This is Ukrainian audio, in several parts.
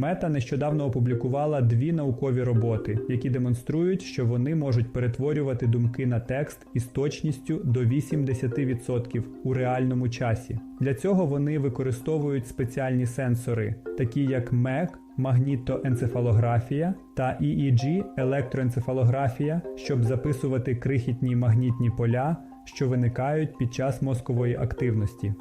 Мета нещодавно опублікувала дві наукові роботи, які демонструють, що вони можуть перетворювати думки на текст із точністю до 80% у реальному часі. Для цього вони використовують спеціальні сенсори, такі як MEG, магнітоенцефалографія та EEG електроенцефалографія, щоб записувати крихітні магнітні поля, що виникають під час мозкової активності.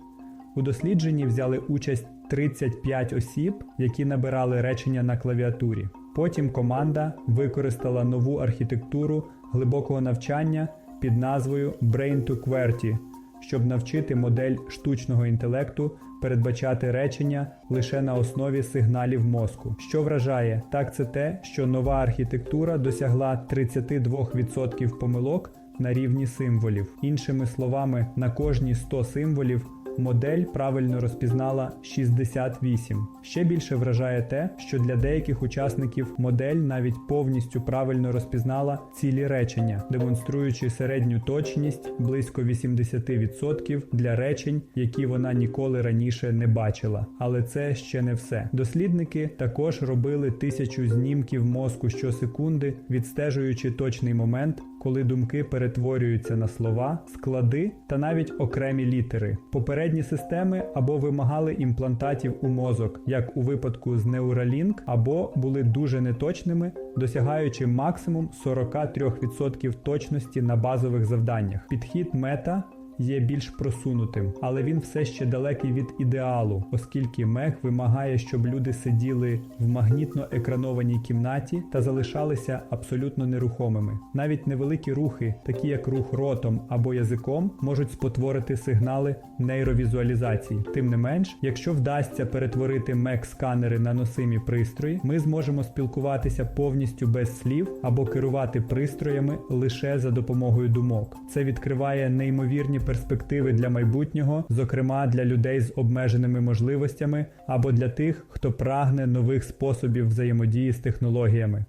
У дослідженні взяли участь 35 осіб, які набирали речення на клавіатурі. Потім команда використала нову архітектуру глибокого навчання під назвою Brain to QWERTY, щоб навчити модель штучного інтелекту передбачати речення лише на основі сигналів мозку. Що вражає, так це те, що нова архітектура досягла 32% помилок на рівні символів. Іншими словами, на кожні 100 символів модель правильно розпізнала 68. Ще більше вражає те, що для деяких учасників модель навіть повністю правильно розпізнала цілі речення, демонструючи середню точність близько 80% для речень, які вона ніколи раніше не бачила. Але це ще не все. Дослідники також робили тисячу знімків мозку щосекунди, відстежуючи точний момент, коли думки перетворюються на слова, склади та навіть окремі літери. Попередні системи або вимагали імплантатів у мозок, як у випадку з Neuralink, або були дуже неточними, досягаючи максимум 43% точності на базових завданнях. Підхід мета є більш просунутим, але він все ще далекий від ідеалу, оскільки мех вимагає, щоб люди сиділи в магнітно екранованій кімнаті та залишалися абсолютно нерухомими. Навіть невеликі рухи, такі як рух ротом або язиком, можуть спотворити сигнали нейровізуалізації. Тим не менш, якщо вдасться перетворити мек сканери на носимі пристрої, ми зможемо спілкуватися повністю без слів або керувати пристроями лише за допомогою думок. Це відкриває неймовірні перспективи для майбутнього, зокрема для людей з обмеженими можливостями або для тих, хто прагне нових способів взаємодії з технологіями.